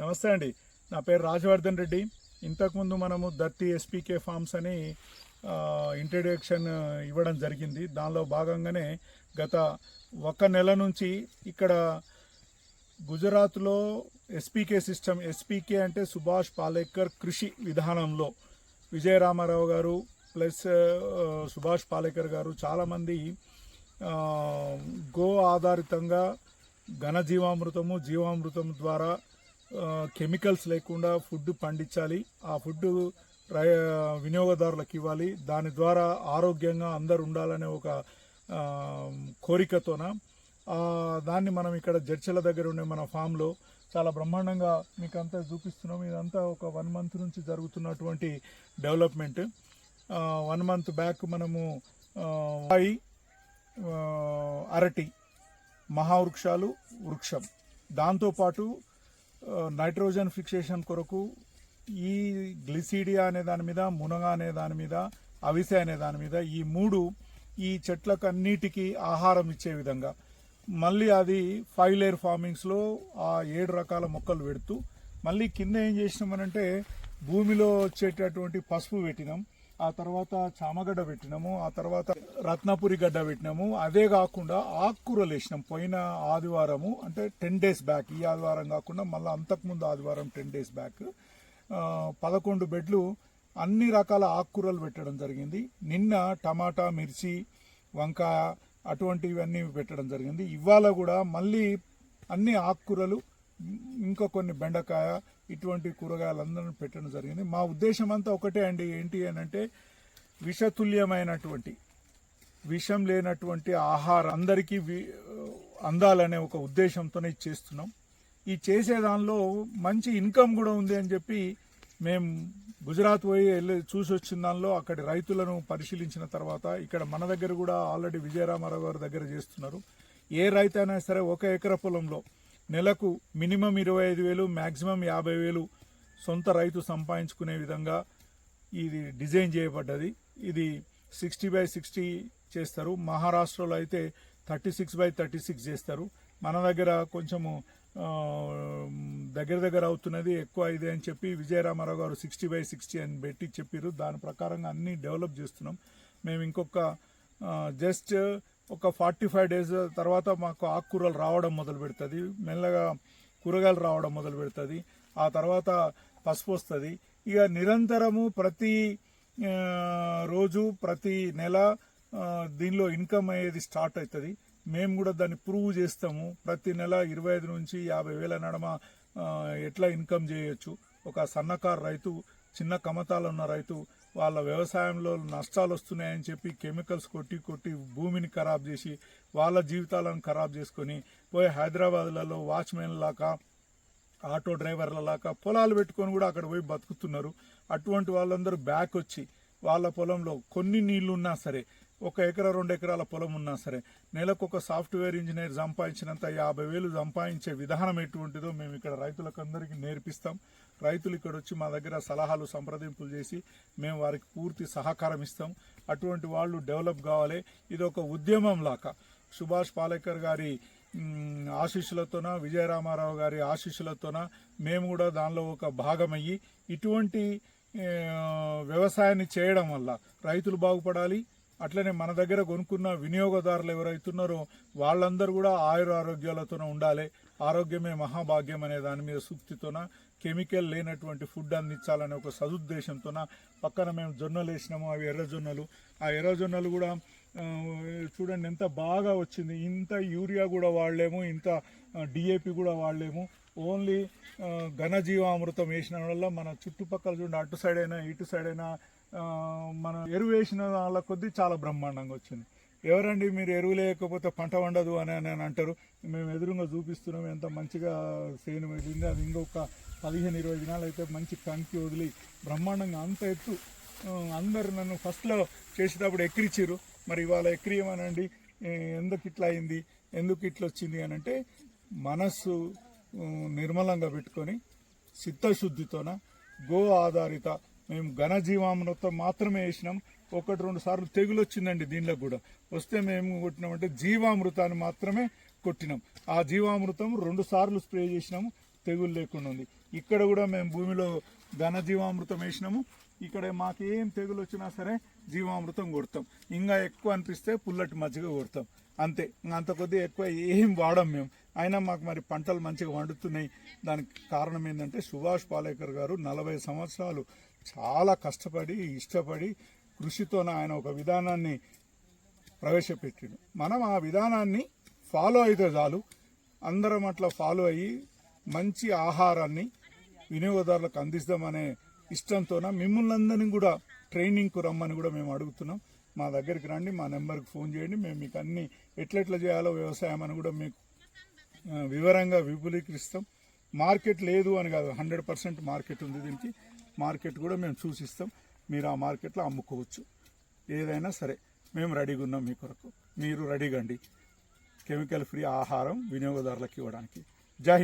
నమస్తే అండి. నా పేరు రాజవర్ధన్ రెడ్డి. ఇంతకుముందు మనము దత్తి ఎస్పీకే ఫార్మ్స్ అని ఇంట్రడక్షన్ ఇవ్వడం జరిగింది. దానిలో భాగంగానే గత ఒక నెల నుంచి ఇక్కడ గుజరాత్లో ఎస్పీకే సిస్టమ్ ఎస్పీకే అంటే సుభాష్ పాలేకర్ కృషి విధానంలో విజయరామారావు గారు ప్లస్ సుభాష్ పాలేకర్ గారు చాలామంది గో ఆధారితంగా ఘనజీవామృతము జీవామృతం ద్వారా కెమికల్స్ లేకుండా ఫుడ్ పండించాలి. ఆ ఫుడ్ రై- వినియోగదారులకు ఇవ్వాలి. దాని ద్వారా ఆరోగ్యంగా అందరు ఉండాలనే ఒక కోరికతోన? దాన్ని మనం ఇక్కడ జడ్చల దగ్గర ఉండే మన ఫామ్లో చాలా బ్రహ్మాండంగా మీకు అంతా చూపిస్తున్నాం. ఇదంతా ఒక వన్ మంత్ నుంచి జరుగుతున్నటువంటి డెవలప్మెంట్. వన్ మంత్ బ్యాక్ మనము ఆ, అరటి మహావృక్షాలు వృక్షం. దాంతోపాటు నైట్రోజన్ ఫిక్సేషన్ కొరకు ఈ గ్లిసిడియా అనే దాని మీద మునగ అనే దాని మీద అవిసె అనే దాని మీద ఈ మూడు ఈ చెట్లకు అన్నిటికీ ఆహారం ఇచ్చే విధంగా. మళ్ళీ అది ఫైవ్ లేయర్ ఫార్మింగ్స్లో ఆ ఏడు రకాల మొక్కలు పెడుతూ మళ్ళీ కింద ఏం చేసినామనంటే భూమిలో వచ్చేటటువంటి పసుపు పెట్టినాం. ఆ తర్వాత చామగడ్డ పెట్టినాము ఆ తర్వాత రత్నపురి గడ్డ పెట్టినాము. అదే కాకుండా ఆకుకూరలు వేసినాం పోయిన ఆదివారము అంటే టెన్ డేస్ బ్యాక్ ఈ ఆదివారం కాకుండా మళ్ళీ అంతకుముందు ఆదివారం టెన్ డేస్ బ్యాక్ పదకొండు బెడ్లు అన్ని రకాల ఆకుకూరలు పెట్టడం జరిగింది. నిన్న టమాటా మిర్చి వంకాయ అటువంటివన్నీ పెట్టడం జరిగింది. ఇవాళ కూడా మళ్ళీ అన్ని ఆకుకూరలు ఇంకా కొన్ని బెండకాయ ఇటువంటి కూరగాయలందరిని పెట్టడం జరిగింది. మా ఉద్దేశం అంతా ఒకటే అండి ఏంటి అని అంటే విషతుల్యమైనటువంటి విషం లేనటువంటి ఆహారం అందరికీ వి- అందాలనే ఒక ఉద్దేశంతోనే ఇది చేస్తున్నాం. ఈ చేసే దానిలో మంచి ఇన్కమ్ కూడా ఉంది అని చెప్పి మేము గుజరాత్ పోయి వెళ్ళి చూసి వచ్చిన దానిలో అక్కడి రైతులను పరిశీలించిన తర్వాత ఇక్కడ మన దగ్గర కూడా ఆల్రెడీ విజయరామారావు గారి దగ్గర చేస్తున్నారు. ఏ రైతు అయినా సరే ఒక ఎకర పొలంలో నెలకు మినిమం ఇరవై ఐదు వేలు మ్యాక్సిమం యాభై వేలు సొంత రైతు సంపాదించుకునే విధంగా ఇది డిజైన్ చేయబడ్డది. ఇది సిక్స్టీ బై సిక్స్టీ చేస్తారు. మహారాష్ట్రలో అయితే thirty six by thirty six చేస్తారు. మన దగ్గర కొంచెము దగ్గర దగ్గర అవుతున్నది ఎక్కువ ఇదే అని చెప్పి విజయరామారావు గారు సిక్స్టీ బై సిక్స్టీ అని పెట్టి చెప్పారు దాని ప్రకారంగా అన్నీ డెవలప్ చేస్తున్నాం. మేము ఇంకొక జస్ట్ ఒక ఫార్టీ ఫైవ్ డేస్ తర్వాత మాకు ఆకుకూరలు రావడం మొదలు పెడుతుంది. మెల్లగా కూరగాయలు రావడం మొదలు పెడుతుంది. ఆ తర్వాత పసుపు వస్తుంది. ఇక నిరంతరము ప్రతి రోజు ప్రతి నెల దీనిలో ఇన్కమ్ అయ్యేది స్టార్ట్ అవుతుంది మేము కూడా దాన్ని ప్రూవ్ చేస్తాము. ప్రతి నెల ఇరవై ఐదు నుంచి యాభై వేల నడమ ఎట్లా ఇన్కమ్ చేయొచ్చు? ఒక సన్నకారు రైతు చిన్న కమతాలు ఉన్న రైతు వాళ్ళ వ్యవసాయంలో నష్టాలు వస్తున్నాయని చెప్పి కెమికల్స్ కొట్టి కొట్టి భూమిని ఖరాబ్ చేసి వాళ్ళ జీవితాలను ఖరాబ్ చేసుకొని పోయి హైదరాబాద్లలో వాచ్మెన్ లాగా ఆటో డ్రైవర్ల లాగా పొలాలు పెట్టుకొని కూడా అక్కడ పోయి బతుకుతున్నారు. అటువంటి వాళ్ళందరూ బ్యాక్ వచ్చి వాళ్ళ పొలంలో కొన్ని నీళ్ళు ఉన్నా సరే ఒక ఎకరా రెండు ఎకరాల పొలం ఉన్నా సరే నెలకు ఒక సాఫ్ట్వేర్ ఇంజనీర్ సంపాదించినంత యాభై వేలు సంపాదించే విధానం ఎటువంటిదో మేము ఇక్కడ రైతులకు అందరికీ నేర్పిస్తాం. రైతులు ఇక్కడ వచ్చి మా దగ్గర సలహాలు సంప్రదింపులు చేసి మేము వారికి పూర్తి సహకారం ఇస్తాం. అటువంటి వాళ్ళు డెవలప్ కావాలి. ఇది ఒక ఉద్యమం లాగా. సుభాష్ పాలేకర్ గారి ఆశీస్సులతోన విజయరామారావు గారి ఆశీస్సులతోన మేము కూడా దానిలో ఒక భాగమయ్యి ఇటువంటి వ్యవసాయాన్ని చేయడం వల్ల రైతులు బాగుపడాలి. అట్లనే మన దగ్గర కొనుక్కున్న వినియోగదారులు ఎవరైతున్నారో వాళ్ళందరూ కూడా ఆయుర ఆరోగ్యాలతోనే ఉండాలి. ఆరోగ్యమే మహాభాగ్యం అనే దాని మీద సూక్తితోన కెమికల్ లేనటువంటి ఫుడ్ అందించాలనే ఒక సదుద్దేశంతోన పక్కన మేము జొన్నలు వేసినాము అవి ఎర్ర జొన్నలు. ఆ ఎర్ర జొన్నలు కూడా చూడండి ఎంత బాగా వచ్చింది. ఇంత యూరియా కూడా వాడలేము ఇంత డిఏపి కూడా వాడలేము. ఓన్లీ ఘనజీవామృతం వేసిన వల్ల మన చుట్టుపక్కల చూడండి అటు సైడ్ అయినా ఇటు సైడ్ అయినా మన ఎరువు వేసిన వాళ్ళ కొద్దీ చాలా బ్రహ్మాండంగా వచ్చింది. ఎవరండి మీరు ఎరువు లేకపోతే పంట వండదు అని అని అని అంటారు? మేము ఎదురుగా చూపిస్తున్నాం ఎంత మంచిగా సేను వెళ్ళింది అది ఇంకొక పదిహేను ఇరవై దినాలు అయితే మంచి కంకి వదిలి బ్రహ్మాండంగా అంత ఎత్తు అందరు నన్ను ఫస్ట్లో చేసేటప్పుడు ఎక్కిరిచ్చిర్రు. మరి ఇవాళ ఎక్కిరియమనండి ఎందుకు ఇట్లా అయింది ఎందుకు ఇట్లా వచ్చింది అని అంటే మనస్సు నిర్మలంగా పెట్టుకొని చిత్తశుద్ధితోన గో ఆధారిత మేము ఘనజీవామృతం మాత్రమే వేసినాం ఒకటి రెండు సార్లు తెగులు వచ్చిందండి దీనిలో కూడా. వస్తే మేము కొట్టినామంటే జీవామృతాన్ని మాత్రమే కొట్టినాం. ఆ జీవామృతం రెండు సార్లు స్ప్రే చేసినాము తెగులు లేకుండా ఉంది. ఇక్కడ కూడా మేము భూమిలో ఘనజీవామృతం వేసినాము. ఇక్కడ మాకు ఏం తెగులు వచ్చినా సరే జీవామృతం కొడతాం. ఇంకా ఎక్కువ అనిపిస్తే పుల్లటి మజ్జిగ కొడతాం. అంతే. అంత కొద్దిగా ఎక్కువ ఏం వాడం మేము. అయినా మాకు మరి పంటలు మంచిగా వండుతున్నాయి దానికి కారణం ఏంటంటే సుభాష్ పాలేకర్ గారు నలభై సంవత్సరాలు చాలా కష్టపడి ఇష్టపడి కృషితోన ఆయన ఒక విధానాన్ని ప్రవేశపెట్టిండు. మనం ఆ విధానాన్ని ఫాలో అయితే చాలు. అందరం అట్లా ఫాలో అయ్యి మంచి ఆహారాన్ని వినియోగదారులకు అందిస్తామనే ఇష్టంతోన మిమ్మల్ని అందరినీ కూడా ట్రైనింగ్కు రమ్మని కూడా మేము అడుగుతున్నాం. మా దగ్గరికి రండి మా నెంబర్కి ఫోన్ చేయండి. మేము మీకు అన్ని ఎట్లెట్లా చేయాలో వ్యవసాయం అని కూడా మీకు వివరంగా విపులీకరిస్తాం. మార్కెట్ లేదు అని కాదు హండ్రెడ్ పర్సెంట్ మార్కెట్ ఉంది దీనికి. మార్కెట్ కూడా మేము సూచిస్తాం మీరు ఆ మార్కెట్లో అమ్ముకోవచ్చు. ఏదైనా సరే మేము రెడీగా ఉన్నాం మీ కొరకు. మీరు రెడీగా అండి. కెమికల్ ఫ్రీ ఆహారం వినియోగదారులకు ఇవ్వడానికి. జై